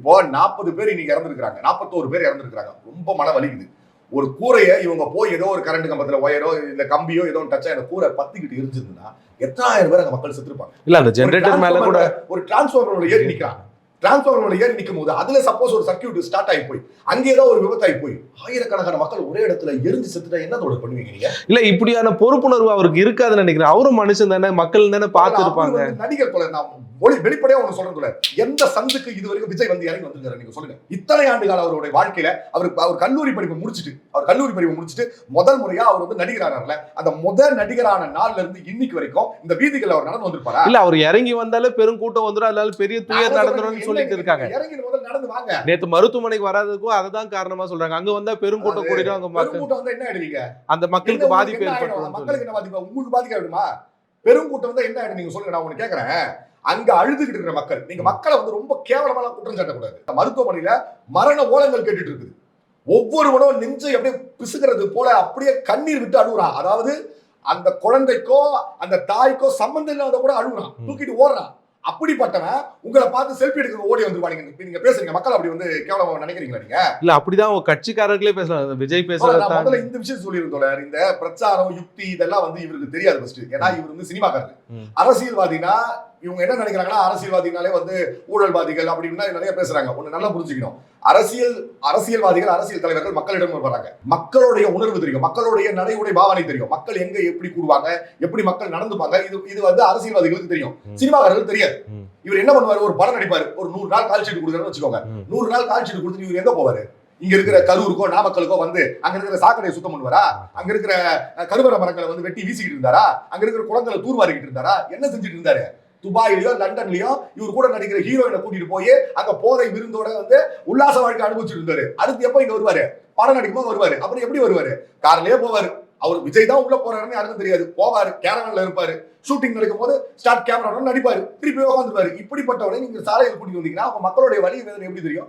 இப்போ நாற்பது பேர் இன்னைக்கு இறந்துருக்காங்க நாற்பத்தோரு பேர் இறந்துருக்காங்க ரொம்ப மன வலிக்குது. ஒரு கூரையை இவங்க போய் ஏதோ ஒரு கரண்ட் கம்பத்துல ஒயரோ இல்ல கம்பியோ ஏதோ டச்சா அந்த கூரை பத்திக்கிட்டு இருந்துருந்தா எத்தனாயிரம் பேர் அங்க மக்கள் செத்துருப்பாங்க. இல்ல அந்த ஜெனரேட்டர் மேல கூட ஒரு டிரான்ஸ்ஃபார்மரோட ஏறி நிக்கிறான் டிரான்ஸ்ஃபார்மரோட ஏறி நிற்கும் போது அதுல சப்போஸ் ஒரு சர்க்கியூட் ஸ்டார்ட் ஆகி போய் அங்க ஏதோ ஒரு விபத்தாகி போய் ஆயிரக்கணக்கான மக்கள் ஒரே இடத்துல எரிஞ்சு செத்துட்டா என்ன தோட பண்ணுவீங்க நீங்க? இல்ல இப்படியான பொறுப்புணர்வு அவருக்கு இருக்காதுன்னு நினைக்கிறேன். அவரும் மனுஷன் தானே மக்கள் தானே பார்த்து இருப்பாங்க நடிகர் தொலை நான் ஒளி வெளிப்படையா ஒண்ணு சொல்றேன் எந்த சந்துக்கு இது வரைக்கும் விஜய் வந்து இறங்கி வந்திருக்காரு நீங்க சொல்லுங்க. இத்தனை ஆண்டு கால அவருடைய வாழ்க்கையில அவர் அவர் கல்லூரி படிப்பு முடிச்சிட்டு அவர் கல்லூரி படிப்பு முடிச்சிட்டு முதல் முறையா அவர் வந்து நடிகரானார்ல அந்த முதல் நடிகரான நாள்ல இருந்து இன்னைக்கு வரைக்கும் இந்த வீதிகள் அவர் நடந்து வந்திருப்பாரா? இல்ல அவர் இறங்கி வந்தாலே பெரும் கூட்டம் வந்துடும் அதனால பெரிய துயர் நடந்துரும்னு சொல்லிட்டு இருக்காங்க. நேத்து மருத்துவமனைக்கு வராததுக்கும் அதுதான் காரணமா சொல்றாங்க. அங்க வந்தா பெரும் கூட்டம் கூடிடும் அங்க மக்கள் என்ன ஆயிடுவீங்க? அந்த மக்களுக்கு பாதிப்பு? ஏற்பட்டுரும் மக்களுக்கு என்ன பாதிப்பு? உங்களுக்கு பாதிக்க ஆயிடுமா? பெருங்கூட்டம் வந்து என்ன ஆயிடும்? நீங்க சொல்லுங்க நான் உனக்கு கேக்குறேன். அங்க அழுதுகிட்டு இருக்கிற மக்கள் நீங்க மக்களை வந்து ரொம்ப கேவலமான குற்றம் சாட்டக்கூடாது. மருத்துவமனையில மரண ஓலங்கள் கேட்டுட்டு இருக்குது. ஒவ்வொருவனும் நெஞ்சை அப்படியே பிசுகிறது போல அப்படியே கண்ணீர் விட்டு அழுகுறான் அதாவது அந்த குழந்தைக்கோ அந்த தாய்க்கோ சம்பந்தம் இல்லாத கூட அழுகுறான். தூக்கிட்டு ஓடுறான். அப்படிப்பட்டவன் உங்களை பார்த்து செல்ஃபி எடுக்க ஓடி வந்துருவா நீங்க நீங்க பேசுறீங்க. மக்கள் அப்படி வந்து கேவலமா நினைக்கிறீங்களா நீங்க? இல்ல அப்படிதான் கட்சிக்காரர்களே பேசலாம் விஜய் பேசுறத முதல்ல இந்த விஷயம் சொல்லியிருந்தோம் இந்த பிரச்சாரம் யுக்தி இதெல்லாம் வந்து இவருக்கு தெரியாது ஃபர்ஸ்ட் ஏன்னா இவர் வந்து சினிமாக்காரர். அரசியல்வாதினா இவங்க என்ன நினைக்கிறாங்கன்னா அரசியல்வாதினாலே வந்து ஊழல்வாதிகள் அப்படின்னா நிறைய பேசுறாங்க. ஒண்ணு நல்லா புரிஞ்சுக்கணும். அரசியல் அரசியல்வாதிகள் அரசியல் தலைவர்கள் மக்களிடம் வராங்க மக்களுடைய உணர்வு தெரியும். மக்களுடைய நடைமுறை பாவனை தெரியும். மக்கள் எங்க எப்படி கூடுவாங்க? எப்படி மக்கள் நடந்துப்பாங்க? இது இது வந்து அரசியல்வாதிகளுக்கு தெரியும். சினிமாக்காரர்களுக்கு தெரியாது. இவர் என்ன பண்ணுவாரு? ஒரு படம் நடிப்பாரு. ஒரு நூறு நாள் கால் ஷீட் கொடுக்குறாருன்னு வச்சுக்கோங்க. நூறு நாள் கால் ஷீட் கொடுத்துட்டு இவர் எங்க போவாரு? இங்க இருக்கிற கரூருக்கோ நாமக்கலுக்கோ வந்து அங்க இருக்கிற சாக்கடையை சுத்தம் பண்ணுவாரா? அங்க இருக்கிற அஹ், கருவற மரங்களை வந்து வெட்டி வீசிக்கிட்டு இருந்தாரா? அங்க இருக்கிற குளங்களை தூர்வாரிக்கிட்டு இருந்தாரா? என்ன செஞ்சுட்டு இருந்தாரு? துபாயிலையோ லண்டன்லயோ இவர் கூட நடிக்கிற ஹீரோயினை கூட்டிட்டு போய் அங்க போதை விருந்தோட வந்து உல்லாச வாழ்க்கை அனுபவிச்சுட்டு இருந்தாரு அடுத்து எப்ப இங்க வருவாரு? படம் நடிக்கும்போது வருவாரு. அப்புறம் எப்படி வருவாரு? கார்லயே போவாரு. அவர் விஜய் தான் உள்ள போறாருன்னு யாருக்கும் தெரியாது. போவாரு கேரவன்ல இருப்பாரு. ஷூட்டிங் நடக்கும் போது ஸ்டார்ட் கேமரா நடிப்பாரு. திருப்பி உட்காந்துருப்பாரு இப்படிப்பட்டவரை நீங்க சாலையில் கூட்டிட்டு வந்தீங்கன்னா அவங்க மக்களுடைய வழி வேதனை எப்படி தெரியும்?